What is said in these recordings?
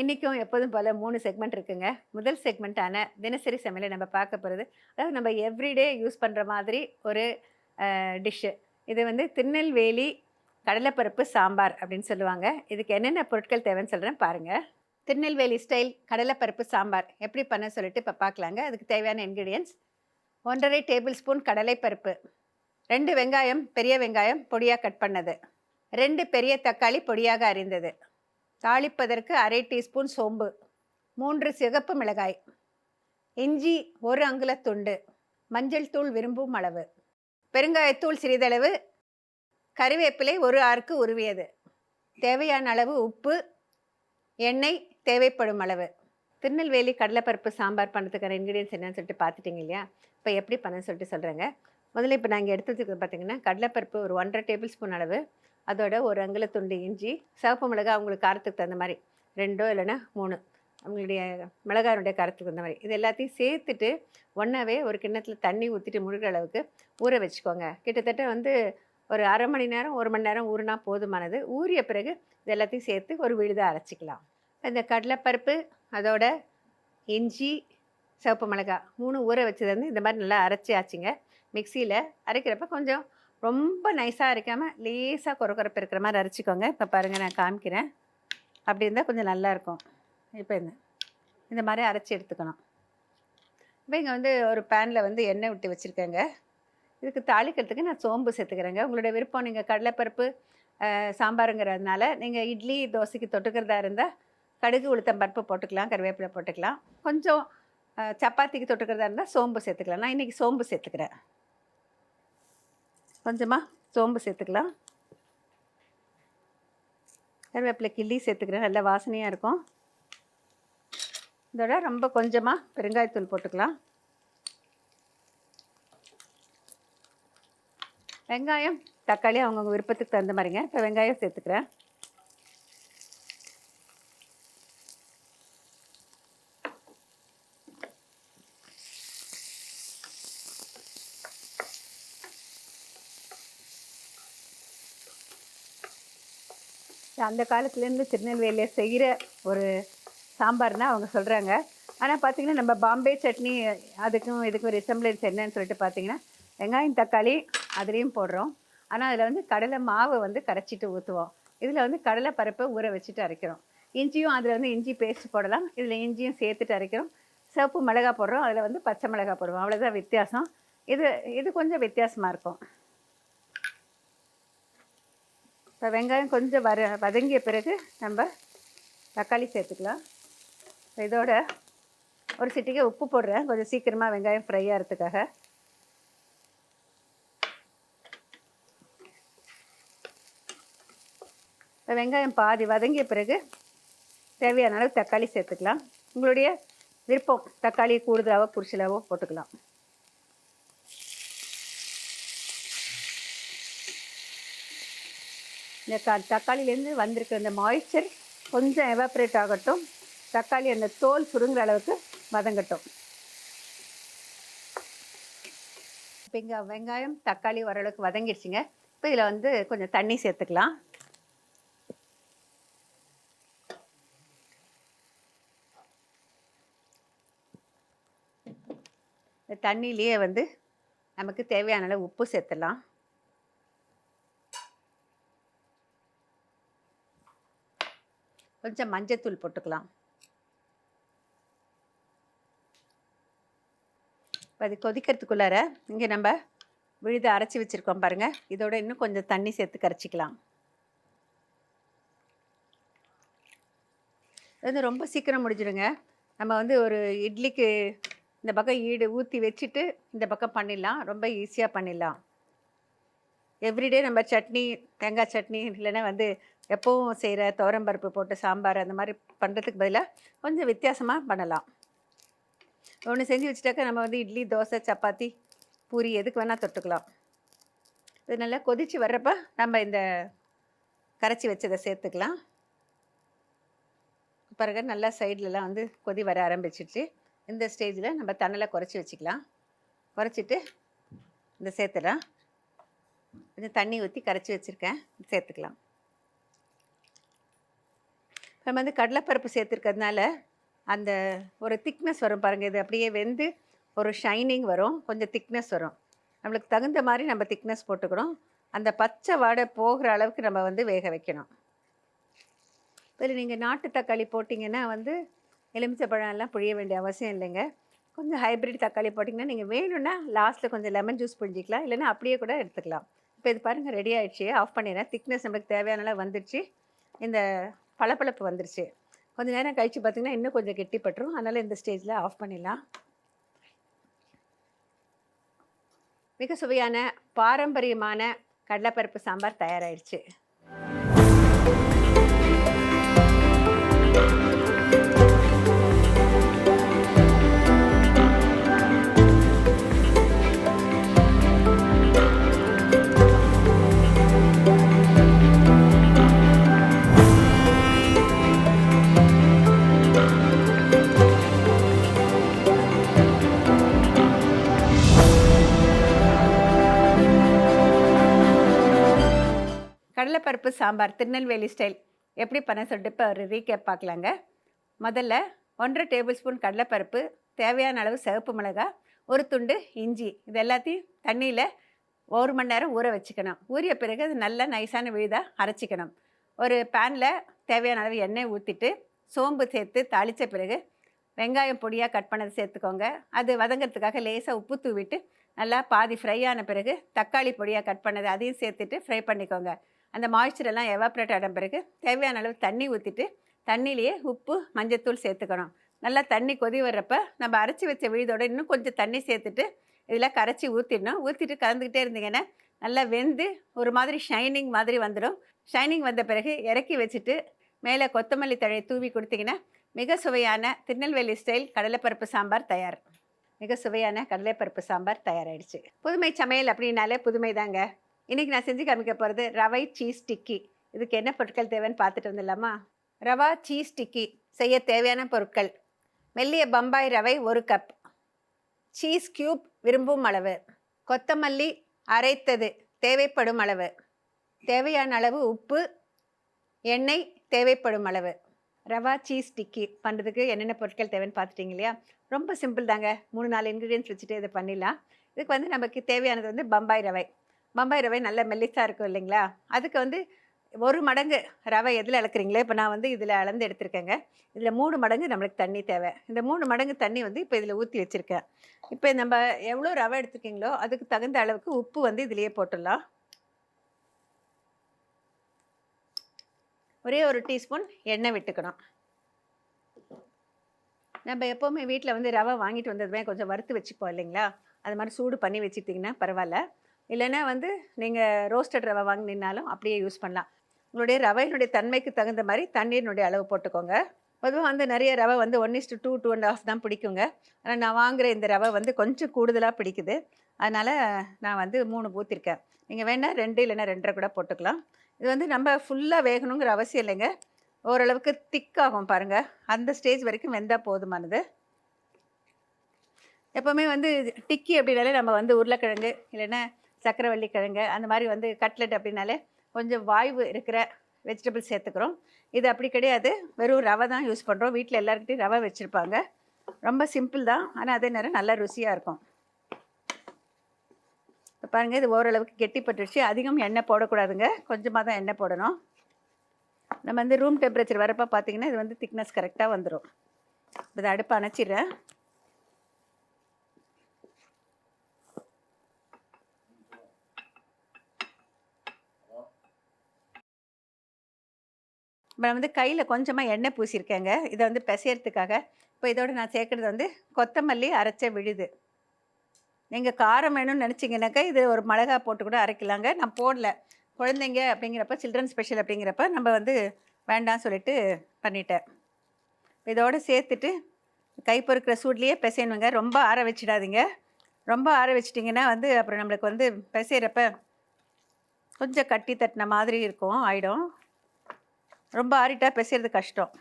இன்றைக்கும் எப்போதும் போல் மூணு செக்மெண்ட் இருக்குங்க. முதல் செக்மெண்ட்டான தினசரி சமையலை நம்ம பார்க்க போகிறது அதாவது நம்ம எவ்ரிடே யூஸ் பண்ணுற மாதிரி ஒரு டிஷ்ஷு இது வந்து திருநெல்வேலி கடலைப்பருப்பு சாம்பார் அப்படின்னு சொல்லுவாங்க. இதுக்கு என்னென்ன பொருட்கள் தேவைன்னு சொல்கிறேன் பாருங்கள் திருநெல்வேலி ஸ்டைல் கடலைப்பருப்பு சாம்பார் எப்படி பண்ண சொல்லிட்டு இப்போ பார்க்கலாங்க. அதுக்கு தேவையான இன்க்ரீடியன்ஸ் ஒன்றரை டேபிள் ஸ்பூன் கடலைப்பருப்பு ரெண்டு வெங்காயம் பெரிய வெங்காயம் பொடியாக கட் பண்ணது. ரெண்டு பெரிய தக்காளி பொடியாக அரிந்தது. தாளிப்பதற்கு அரை டீஸ்பூன் சோம்பு மூன்று சிகப்பு மிளகாய் இஞ்சி ஒரு அங்குலத்துண்டு மஞ்சள் தூள் விரும்பும் அளவு பெருங்காயத்தூள் சிறிதளவு கறிவேப்பிலை ஒரு ஆறுக்கு உருவியது தேவையான அளவு உப்பு எண்ணெய் தேவைப்படும் அளவு. திருநெல்வேலி கடலைப்பருப்பு சாம்பார் பண்ணுறதுக்கான இன்க்ரீடியன்ஸ் என்னன்னு சொல்லிட்டு பார்த்துட்டிங்க இல்லையா? இப்போ எப்படி பண்ண சொல்லிட்டு சொல்கிறேங்க முதல்ல இப்போ நாங்கள் எடுத்ததுக்கு பார்த்தீங்கன்னா கடலைப்பருப்பு ஒரு ஒன்றரை டேபிள் ஸ்பூன் அளவு அதோட ஒரு அங்குலத்துண்டு இஞ்சி சிவப்பு மிளகாய் அவங்களுக்கு காரத்துக்கு தகுந்த மாதிரி. ரெண்டோ இல்லைன்னா மூணு. அவங்களுடைய மிளகாயினுடைய காரத்துக்கு தகுந்த மாதிரி. இது எல்லாத்தையும் சேர்த்துட்டு ஒன்றாவே ஒரு கிண்ணத்தில் தண்ணி ஊற்றிட்டு முழுகிற அளவுக்கு ஊற வச்சுக்கோங்க. கிட்டத்தட்ட வந்து ஒரு அரை மணி நேரம் ஒரு மணி நேரம் ஊறினா போதுமானது. ஊறிய பிறகு இது எல்லாத்தையும் சேர்த்து ஒரு விழுதாக அரைச்சிக்கலாம். இந்த கடலைப்பருப்பு அதோட இஞ்சி சிவப்பு மிளகாய் மூணு ஊற வச்சது வந்து இந்த மாதிரி நல்லா அரைச்சி ஆச்சுங்க மிக்சியில் அரைக்கிறப்ப கொஞ்சம் ரொம்ப நைஸாக அரைக்காமல் லேசாக குறக்குறப்பு இருக்கிற மாதிரி அரைச்சிக்கோங்க. இப்போ பாருங்கள் நான் காமிக்கிறேன். அப்படி இருந்தால் கொஞ்சம் நல்லாயிருக்கும் இப்போ இந்த இந்த மாதிரி அரைச்சி எடுத்துக்கணும். இப்போ இங்கே வந்து ஒரு பேனில் வந்து எண்ணெய் விட்டு வச்சுருக்கேங்க. இதுக்கு தாளிக்கிறதுக்கு நான் சோம்பு சேர்த்துக்கிறேங்க. உங்களுடைய விருப்பம் நீங்கள் கடலைப்பருப்பு சாம்பாருங்கிறதுனால நீங்கள் இட்லி தோசைக்கு தொட்டுக்கிறதா இருந்தால் கடுகு உளுத்தம் பருப்பு போட்டுக்கலாம் கருவேப்பிலை போட்டுக்கலாம். கொஞ்சம் சப்பாத்திக்கு தொட்டுக்கிறதா இருந்தால் சோம்பு சேர்த்துக்கலாம். நான் இன்றைக்கி சோம்பு சேர்த்துக்கிறேன். கொஞ்சமாக சோம்பு சேர்த்துக்கலாம். கருவேப்பிலை கிள்ளி சேர்த்துக்கிறேன். நல்ல வாசனையாக இருக்கும். இதோட ரொம்ப கொஞ்சமாக பெருங்காயத்தூள் போட்டுக்கலாம். வெங்காயம் தக்காளி அவங்கவுங்க விருப்பத்துக்கு தகுந்த மாதிரிங்க. இப்போ வெங்காயம் சேர்த்துக்கிறேன். அந்த காலத்துலேருந்து திருநெல்வேலியில் செய்கிற ஒரு சாம்பார்னா அவங்க சொல்கிறாங்க ஆனால் பார்த்திங்கன்னா நம்ம பாம்பே சட்னி அதுக்கும் இதுக்கும் ரிசம்பிளன்ஸ் என்னன்னு சொல்லிட்டு பார்த்தீங்கன்னா வெங்காயம் தக்காளி அதுலேயும் போடுறோம். ஆனால் அதில் வந்து கடலை மாவு வந்து கரைச்சிட்டு ஊற்றுவோம் இதில் வந்து கடலை பருப்பை ஊற வச்சுட்டு அரைக்கிறோம். இஞ்சியும் அதில் வந்து இஞ்சி பேஸ்ட் போடலாம். இதில் இஞ்சியும் சேர்த்துட்டு அரைக்கிறோம். சிவப்பு மிளகா போடுறோம். அதில் வந்து பச்சை மிளகா போடுவோம். அவ்வளோதான் வித்தியாசம். இது இது கொஞ்சம் வித்தியாசமாக இருக்கும். இப்போ வெங்காயம் கொஞ்சம் வர வதங்கிய பிறகு நம்ம தக்காளி சேர்த்துக்கலாம். இதோட ஒரு சிட்டிக்கு உப்பு போடுறேன். கொஞ்சம் சீக்கிரமாக வெங்காயம் ஃப்ரை ஆகிறதுக்காக. இப்போ வெங்காயம் பாதி வதங்கிய பிறகு தேவையான அளவு தக்காளி சேர்த்துக்கலாம். உங்களுடைய விருப்பம் தக்காளி கூடுதலாவோ குடிச்சலாவோ போட்டுக்கலாம். இந்த க தக்காளிலேருந்து வந்திருக்க இந்த மாய்ச்சர் கொஞ்சம் எவாப்ரேட் ஆகட்டும். தக்காளி அந்த தோல் சுருங்குற அளவுக்கு வதங்கட்டும். இப்போ இங்கே வெங்காயம் தக்காளி ஓரளவுக்கு வதங்கிடுச்சிங்க. இப்போ இதில் வந்து கொஞ்சம் தண்ணி சேர்த்துக்கலாம். இந்த தண்ணியிலேயே வந்து நமக்கு தேவையான அளவு உப்பு சேர்த்துலாம் கொஞ்சம் மஞ்சத்தூள் போட்டுக்கலாம். இப்போ அது கொதிக்கிறதுக்குள்ளார இங்கே நம்ம விழுது அரைச்சி வச்சுருக்கோம் பாருங்கள் இதோட இன்னும் கொஞ்சம் தண்ணி சேர்த்து கரைச்சிக்கலாம். இது வந்து ரொம்ப சீக்கிரம் முடிஞ்சிடுங்க. நம்ம வந்து ஒரு இட்லிக்கு இந்த பக்கம் ஈடு ஊற்றி வச்சுட்டு இந்த பக்கம் பண்ணிடலாம். ரொம்ப ஈஸியாக பண்ணிடலாம். எவ்ரிடே நம்ம சட்னி தேங்காய் சட்னி இல்லைன்னா வந்து எப்போவும் செய்கிற துவரம்பருப்பு போட்டு சாம்பார் அந்த மாதிரி பண்ணுறதுக்கு பதிலாக கொஞ்சம் வித்தியாசமாக பண்ணலாம். ஒன்று செஞ்சு வச்சுட்டாக்கா நம்ம வந்து இட்லி தோசை சப்பாத்தி பூரி எதுக்கு வேணால் தொட்டுக்கலாம். இது நல்லா கொதித்து வர்றப்ப நம்ம இந்த கரைச்சி வச்சதை சேர்த்துக்கலாம். பிறகு நல்லா சைட்லலாம் வந்து கொதி வர ஆரம்பிச்சிடுச்சு இந்த ஸ்டேஜில் நம்ம தண்ணலை குறைச்சி வச்சுக்கலாம். குறைச்சிட்டு இந்த சேர்த்துலாம் கொஞ்சம் தண்ணி ஊற்றி கரைச்சி வச்சுருக்கேன். சேர்த்துக்கலாம். நம்ம வந்து கடலைப்பருப்பு சேர்த்துருக்கிறதுனால அந்த ஒரு திக்னஸ் வரும் பாருங்கள் இது அப்படியே வெந்து ஒரு ஷைனிங் வரும். கொஞ்சம் திக்னஸ் வரும். நம்மளுக்கு தகுந்த மாதிரி நம்ம திக்னஸ் போட்டுக்கணும் அந்த பச்சை வாடை போகிற அளவுக்கு நம்ம வந்து வேக வைக்கணும். இதில் நீங்கள் நாட்டு தக்காளி போட்டிங்கன்னா வந்து எலுமிச்சப்பழம்லாம் புழிய வேண்டிய அவசியம் இல்லைங்க. கொஞ்சம் ஹைப்ரிட் தக்காளி போட்டிங்கன்னா நீங்கள் வேணும்னா லாஸ்ட்டில் கொஞ்சம் லெமன் ஜூஸ் புழிஞ்சிக்கலாம். இல்லைன்னா அப்படியே கூட எடுத்துக்கலாம். இப்போ இது பாருங்கள் ரெடி ஆயிடுச்சு. ஆஃப் பண்ணிடுறேன். திக்னஸ் நம்மளுக்கு தேவையான வந்துடுச்சு. இந்த பளபளப்பு வந்துருச்சு. கொஞ்ச நேரம் கழித்து பார்த்தீங்கன்னா இன்னும் கொஞ்சம் கெட்டிப்பட்டுரும் அதனால் இந்த ஸ்டேஜில் ஆஃப் பண்ணிடலாம். மிக சுவையான பாரம்பரியமான கடலைப்பருப்பு சாம்பார் தயாராகிடுச்சு கடலைப்பருப்பு சாம்பார் திருநெல்வேலி ஸ்டைல் எப்படி பண்ண சொல்லிட்டு இப்போ ஒரு ரீகேப் பார்க்கலாங்க. முதல்ல ஒன்றரை டேபிள் ஸ்பூன் கடலைப்பருப்பு தேவையான அளவு சிவப்பு மிளகாய் ஒரு துண்டு இஞ்சி. இது எல்லாத்தையும் தண்ணியில் ஒரு மணி நேரம் ஊற வச்சுக்கணும். ஊறிய பிறகு அது நல்லா நைஸான விழுதாக அரைச்சிக்கணும். ஒரு பேனில் தேவையான அளவு எண்ணெய் ஊற்றிட்டு சோம்பு சேர்த்து தாளித்த பிறகு வெங்காயம் பொடியாக கட் பண்ணதை சேர்த்துக்கோங்க. அது வதங்கிறதுக்காக லேசாக உப்பு தூவிட்டு நல்லா பாதி ஃப்ரை ஆன பிறகு தக்காளி பொடியாக கட் பண்ணது அதையும் சேர்த்துட்டு ஃப்ரை பண்ணிக்கோங்க. அந்த மாய்ச்சர் எல்லாம் எவாப்ரேட் ஆன பிறகு தேவையான அளவு தண்ணி ஊற்றிட்டு தண்ணியிலேயே உப்பு மஞ்சத்தூள் சேர்த்துக்கணும். நல்லா தண்ணி கொதி வர்றப்ப நம்ம அரைச்சி வச்ச விழுதோடு இன்னும் கொஞ்சம் தண்ணி சேர்த்துட்டு இதில் கரைச்சி ஊற்றிடணும் ஊற்றிட்டு கலந்துக்கிட்டே இருந்தீங்கன்னா நல்லா வெந்து ஒரு மாதிரி ஷைனிங் மாதிரி வந்துடும். ஷைனிங் வந்த பிறகு இறக்கி வச்சுட்டு மேலே கொத்தமல்லி தழையை தூவி கொடுத்தீங்கன்னா மிக சுவையான திருநெல்வேலி ஸ்டைல் கடலைப்பருப்பு சாம்பார் தயார். மிக சுவையான கடலைப்பருப்பு சாம்பார் தயாராகிடுச்சு புதுமை சமையல் அப்படின்னாலே புதுமை தாங்க இன்றைக்கி நான் செஞ்சு காமிக்க போகிறது ரவை சீஸ் டிக்கி இதுக்கு என்ன பொருட்கள் தேவைன்னு பார்த்துட்டு வந்துடலாமா? ரவா சீஸ் டிக்கி செய்ய தேவையான பொருட்கள். மெல்லிய பம்பாய் ரவை ஒரு கப் சீஸ் கியூப் விரும்பும் அளவு. கொத்தமல்லி அரைத்தது தேவைப்படும் அளவு. தேவையான அளவு உப்பு எண்ணெய் தேவைப்படும் அளவு. ரவா சீஸ் டிக்கி பண்ணுறதுக்கு என்னென்ன பொருட்கள் தேவைன்னு பார்த்துட்டிங்க இல்லையா? ரொம்ப சிம்பிள் தாங்க. மூணு நாலு இன்க்ரீடியன்ஸ் வச்சுட்டு இதை பண்ணிடலாம். இதுக்கு வந்து நமக்கு தேவையானது வந்து பம்பாய் ரவை. பம்பாய் ரவை நல்ல மெல்லிஸாக இருக்கும் இல்லைங்களா? அதுக்கு வந்து ஒரு மடங்கு ரவை எதில் அளக்குறீங்களோ இப்போ நான் வந்து இதில் அளந்து எடுத்திருக்கேங்க. இதில் மூணு மடங்கு நம்மளுக்கு தண்ணி தேவை. இந்த மூணு மடங்கு தண்ணி வந்து இப்போ இதில் ஊற்றி வச்சுருக்கேன். இப்போ நம்ம எவ்வளோ ரவை எடுத்துருக்கீங்களோ அதுக்கு தகுந்த அளவுக்கு உப்பு வந்து இதிலேயே போட்டுடலாம். ஒரே ஒரு டீஸ்பூன் எண்ணெய் விட்டுக்கணும். நம்ம எப்போவுமே வீட்டில் வந்து ரவை வாங்கிட்டு வந்ததுமே கொஞ்சம் வறுத்து வச்சுப்போம் இல்லைங்களா? அது மாதிரி சூடு பண்ணி வச்சுட்டிங்கன்னா பரவாயில்ல. இல்லைன்னா வந்து நீங்கள் ரோஸ்டட் ரவை வாங்கினாலும் அப்படியே யூஸ் பண்ணலாம். உங்களுடைய ரவையினுடைய தன்மைக்கு தகுந்த மாதிரி தண்ணீரினுடைய அளவு போட்டுக்கோங்க. பொதுவாக வந்து நிறைய ரவை வந்து one is to two two and half தான் பிடிக்குங்க. ஆனால் நான் வாங்குகிற இந்த ரவை வந்து கொஞ்சம் கூடுதலாக பிடிக்குது. அதனால் நான் வந்து மூணு ஊற்றிருக்கேன் நீங்கள் வேணால் ரெண்டு இல்லைன்னா ரெண்டரை கூட போட்டுக்கலாம். இது வந்து நம்ம ஃபுல்லாக வேகணுங்கிற அவசியம் இல்லைங்க. ஓரளவுக்கு திக்காகும் பாருங்கள் அந்த ஸ்டேஜ் வரைக்கும் வெந்தால் போதுமானது. எப்போவுமே வந்து டிக்கி அப்படின்னாலே நம்ம வந்து உருளைக்கிழங்கு இல்லைன்னா சக்கரவள்ளி கிழங்கு அந்த மாதிரி வந்து கட்லெட் அப்படின்னாலே கொஞ்சம் வாய்வு இருக்கிற வெஜிடபிள்ஸ் சேர்த்துக்கிறோம். இது அப்படி கிடையாது. வெறும் ரவை தான் யூஸ் பண்ணுறோம் வீட்டில் எல்லாருக்கிட்டையும் ரவை வச்சுருப்பாங்க. ரொம்ப சிம்பிள் தான். ஆனால் அதே நேரம் நல்லா ருசியாக இருக்கும். இப்போ பாருங்கள் இது ஓரளவுக்கு கெட்டிப்பட்டுருச்சு. அதிகம் எண்ணெய் போடக்கூடாதுங்க. கொஞ்சமாக தான் எண்ணெய் போடணும். நம்ம வந்து ரூம் டெம்பரேச்சர் வரப்போ பார்த்தீங்கன்னா இது வந்து திக்னஸ் கரெக்டாக வந்துடும் இதை அடுப்பை அணைச்சிடுறேன். இப்போ நான் வந்து கையில் கொஞ்சமாக எண்ணெய் பூசியிருக்கேங்க. இதை வந்து பிசையறதுக்காக. இப்போ இதோடு நான் சேர்க்குறது வந்து கொத்தமல்லி அரைச்ச விழுது. நீங்கள் காரம் வேணும்னு நினச்சிங்கனாக்கா இது ஒரு மிளகா போட்டு கூட அரைக்கலாங்க. நான் போடல. குழந்தைங்க அப்படிங்கிறப்ப சில்ட்ரன் ஸ்பெஷல் அப்படிங்கிறப்ப நம்ம வந்து வேண்டாம் சொல்லிட்டு பண்ணிட்டேன். இதோடு சேர்த்துட்டு கை பொறுக்கிற சூட்லேயே பிசையணுங்க. ரொம்ப ஆற வச்சிடாதீங்க. ரொம்ப ஆற வச்சிட்டிங்கன்னா வந்து அப்புறம் நம்மளுக்கு வந்து பிசைகிறப்ப கொஞ்சம் கட்டி தட்டின மாதிரி இருக்கும் ஆகிடும் ரொம்ப ஆறிட்டாக பிசைறது கஷ்டம்.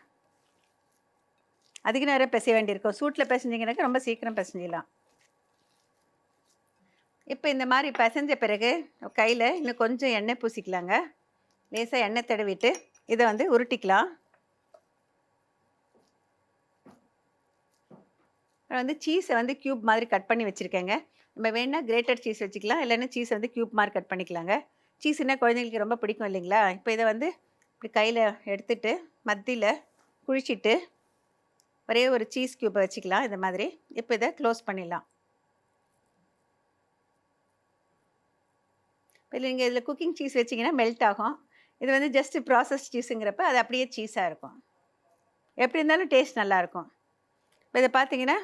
அதிக நேரம் பிசைய வேண்டியிருக்கும். சூட்டில் பிசைஞ்சிங்கனாக்கா ரொம்ப சீக்கிரம் பிசைஞ்சிடலாம் இப்போ இந்த மாதிரி பிசைஞ்ச பிறகு கையில் இன்னும் கொஞ்சம் எண்ணெய் பூசிக்கலாங்க. லேசாக எண்ணெய் தடவிட்டு இதை வந்து உருட்டிக்கலாம். வந்து சீஸை வந்து க்யூப் மாதிரி கட் பண்ணி வச்சுருக்கேங்க. நம்ம வேணால் கிரேட்டட் சீஸ் வச்சுக்கலாம். இல்லைன்னா சீஸை வந்து க்யூப் மாதிரி கட் பண்ணிக்கலாங்க. சீஸ்னால் குழந்தைங்களுக்கு ரொம்ப பிடிக்கும் இல்லைங்களா? இப்போ இதை வந்து இப்படி கையில் எடுத்துட்டு மத்தியில் குழிச்சிட்டு ஒரே ஒரு சீஸ் க்யூப்பை வச்சுக்கலாம் இந்த மாதிரி. இப்போ இதை க்ளோஸ் பண்ணிடலாம். இல்லை நீங்கள் இதில் குக்கிங் சீஸ் வச்சிங்கன்னா மெல்ட் ஆகும். இது வந்து ஜஸ்ட் ப்ராசஸ் சீஸுங்கிறப்ப அது அப்படியே சீஸாக இருக்கும். எப்படி இருந்தாலும் டேஸ்ட் நல்லாயிருக்கும் இப்போ இதை பார்த்தீங்கன்னா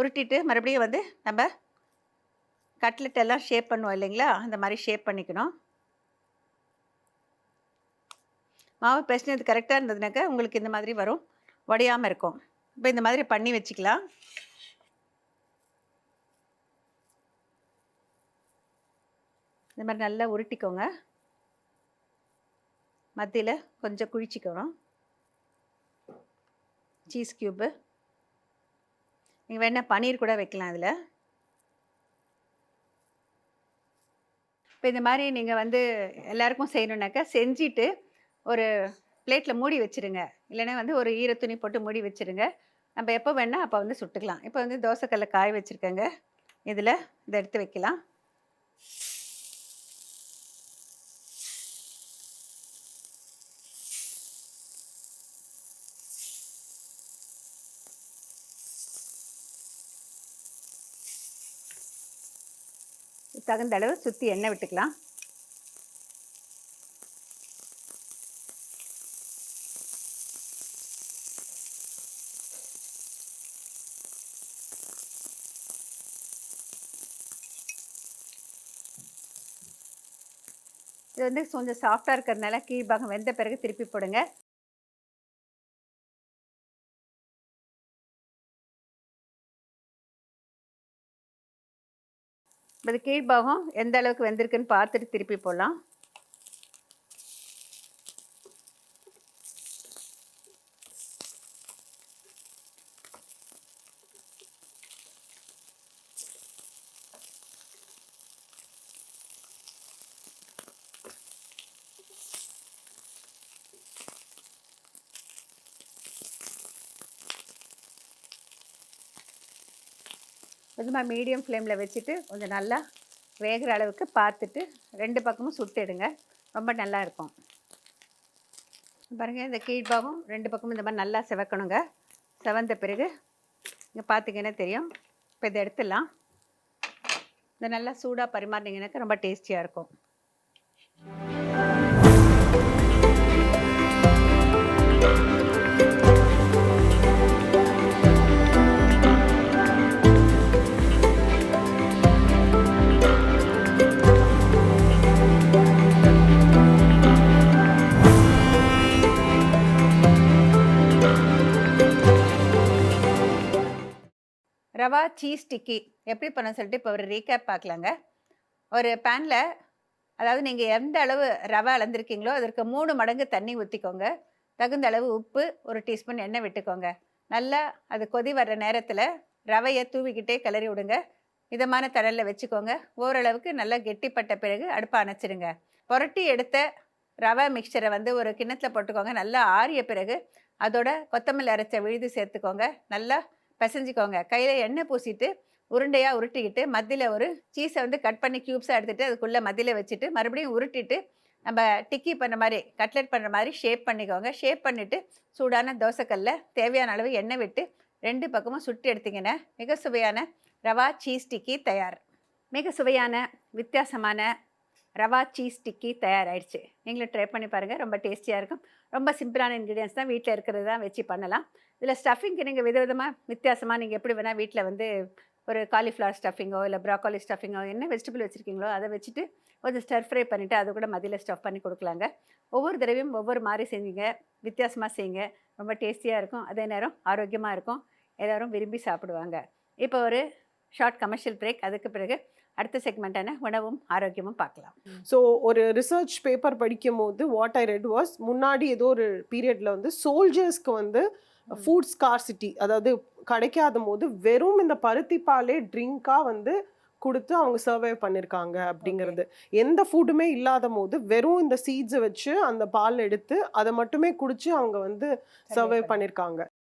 உருட்டிட்டு மறுபடியும் வந்து நம்ம கட்லெட் எல்லாம் ஷேப் பண்ணுவோம் இல்லைங்களா? அந்த மாதிரி ஷேப் பண்ணிக்கணும். மாவு பிசைஞ்சது கரெக்டாக இருந்ததுனாக்கா உங்களுக்கு இந்த மாதிரி வரும். உடையாமல் இருக்கும். இப்போ இந்த மாதிரி பண்ணி வச்சுக்கலாம். இந்த மாதிரி நல்லா உருட்டிக்கோங்க. மத்தியில் கொஞ்சம் குழிச்சிக்கணும். சீஸ் க்யூப்பு நீங்கள் வேணால் பன்னீர் கூட வைக்கலாம் அதில். இப்போ இந்த மாதிரி நீங்கள் வந்து எல்லாருக்கும் செய்யணுன்னாக்கா செஞ்சுட்டு ஒரு பிளேட்டில் மூடி வச்சுருங்க. இல்லைன்னா வந்து ஒரு ஈர துணி போட்டு மூடி வச்சுருங்க. நம்ம எப்போ வேணால் அப்போ வந்து சுட்டுக்கலாம். இப்போ வந்து தோசைக்கல்ல காய வச்சுருக்கேங்க. இதில் இதை எடுத்து வைக்கலாம். தகுந்த அளவு சுற்றி எண்ணெய் விட்டுக்கலாம். இது வந்து கொஞ்சம் சாஃப்டாக இருக்கிறதுனால கீழ்பாகம் வெந்த பிறகு திருப்பி போடுங்க. இது கீழ்பாகம் எந்த அளவுக்கு வெந்திருக்குன்னு பார்த்துட்டு திருப்பி போடலாம். கொஞ்சமாக மீடியம் ஃப்ளேமில் வச்சுட்டு கொஞ்சம் நல்லா வேகிற அளவுக்கு பார்த்துட்டு ரெண்டு பக்கமும் சுட்டுடுங்க. ரொம்ப நல்லா இருக்கும். பாருங்கள் இந்த கீழ்பாகம் ரெண்டு பக்கமும் இந்த மாதிரி நல்லா செவக்கணுங்க. செவந்த பிறகு இங்கே பார்த்தீங்கன்னா தெரியும்? இப்போ இதை எடுத்துடலாம். இந்த நல்லா சூடாக பரிமாறினீங்கன்னாக்கா ரொம்ப டேஸ்டியாக இருக்கும். ரவா சீஸ் டிக்கி எப்படி பண்ண சொல்லிட்டு இப்போ ஒரு ரீகேப் பார்க்கலாங்க. ஒரு பேனில் அதாவது நீங்கள் எந்த அளவு ரவை அளந்திருக்கீங்களோ அதற்கு மூணு மடங்கு தண்ணி ஊற்றிக்கோங்க தகுந்த அளவு உப்பு ஒரு டீஸ்பூன் எண்ணெய் விட்டுக்கோங்க. நல்லா அது கொதி வர்ற நேரத்தில் ரவையை தூவிக்கிட்டே கிளறி விடுங்க. மிதமான தடலில் வச்சுக்கோங்க. ஓரளவுக்கு நல்லா கெட்டிப்பட்ட பிறகு அடுப்பை அணைச்சிடுங்க புரட்டி எடுத்த ரவை மிக்சரை வந்து ஒரு கிண்ணத்தில் போட்டுக்கோங்க. நல்லா ஆறிய பிறகு அதோட கொத்தமல்லி அரைச்ச விழுது சேர்த்துக்கோங்க. நல்லா பிசைஞ்சிக்கோங்க. கையில் எண்ணெய் பூசிட்டு உருண்டையாக உருட்டிக்கிட்டு மத்தியில் ஒரு சீஸை வந்து கட் பண்ணி க்யூப்ஸாக எடுத்துகிட்டு அதுக்குள்ளே மத்தியில் வச்சுட்டு மறுபடியும் உருட்டிட்டு நம்ம டிக்கி பண்ணுற மாதிரி கட்லெட் பண்ணுற மாதிரி ஷேப் பண்ணிக்கோங்க. ஷேப் பண்ணிவிட்டு சூடான தோசைக்கல்ல தேவையான அளவு எண்ணெய் விட்டு ரெண்டு பக்கமும் சுட்டு எடுத்திங்கன்னா மிக சுவையான ரவா சீஸ் டிக்கி தயார். மிக சுவையான வித்தியாசமான ரவா சீஸ் டிக்கி தயாராகிடுச்சு நீங்களும் ட்ரை பண்ணி பாருங்கள் ரொம்ப டேஸ்டியாக இருக்கும். ரொம்ப சிம்பிளான இன்க்ரீடியன்ஸ் தான் வீட்டில் இருக்கிறது தான் வச்சு பண்ணலாம். இதில் ஸ்டஃபிங்க்கு நீங்கள் விதவிதமாக வித்தியாசமாக நீங்கள் எப்படி வேணால் வீட்டில் வந்து ஒரு காலிஃப்ளவர் ஸ்டஃபிங்கோ இல்லை ப்ராக்காலி ஸ்டஃபிங்கோ என்ன வெஜிடபிள் வச்சுருக்கீங்களோ அதை வச்சுட்டு கொஞ்சம் ஸ்டர் ஃப்ரை பண்ணிவிட்டு அது கூட மதியில் ஸ்டஃப் பண்ணி கொடுக்கலாங்க. ஒவ்வொரு தடவையும் ஒவ்வொரு மாதிரி செஞ்சீங்க வித்தியாசமாக செய்யுங்க. ரொம்ப டேஸ்டியாக இருக்கும். அதே நேரம் ஆரோக்கியமாக இருக்கும். எல்லோரும் விரும்பி சாப்பிடுவாங்க. இப்போ ஒரு ஷார்ட் கமர்ஷியல் பிரேக் அதுக்கு பிறகு அடுத்த செக்மெண்ட்டான உணவும் ஆரோக்கியமும் பார்க்கலாம். ஸோ ஒரு ரிசர்ச் பேப்பர் படிக்கும் போது வாட் ஐ ரெட் வாஸ் முன்னாடி ஏதோ ஒரு பீரியடில் வந்து சோல்ஜர்ஸ்க்கு வந்து ஃபுட் ஸ்கார்சிட்டி அதாவது கிடைக்காத போது வெறும் இந்த பருத்தி பாலே ட்ரிங்காக வந்து கொடுத்து அவங்க சர்வே பண்ணியிருக்காங்க அப்படிங்கிறது. எந்த ஃபுட்டுமே இல்லாத போது வெறும் இந்த சீட்ஸை வச்சு அந்த பால் எடுத்து அதை மட்டுமே குடிச்சு அவங்க வந்து சர்வே பண்ணியிருக்காங்க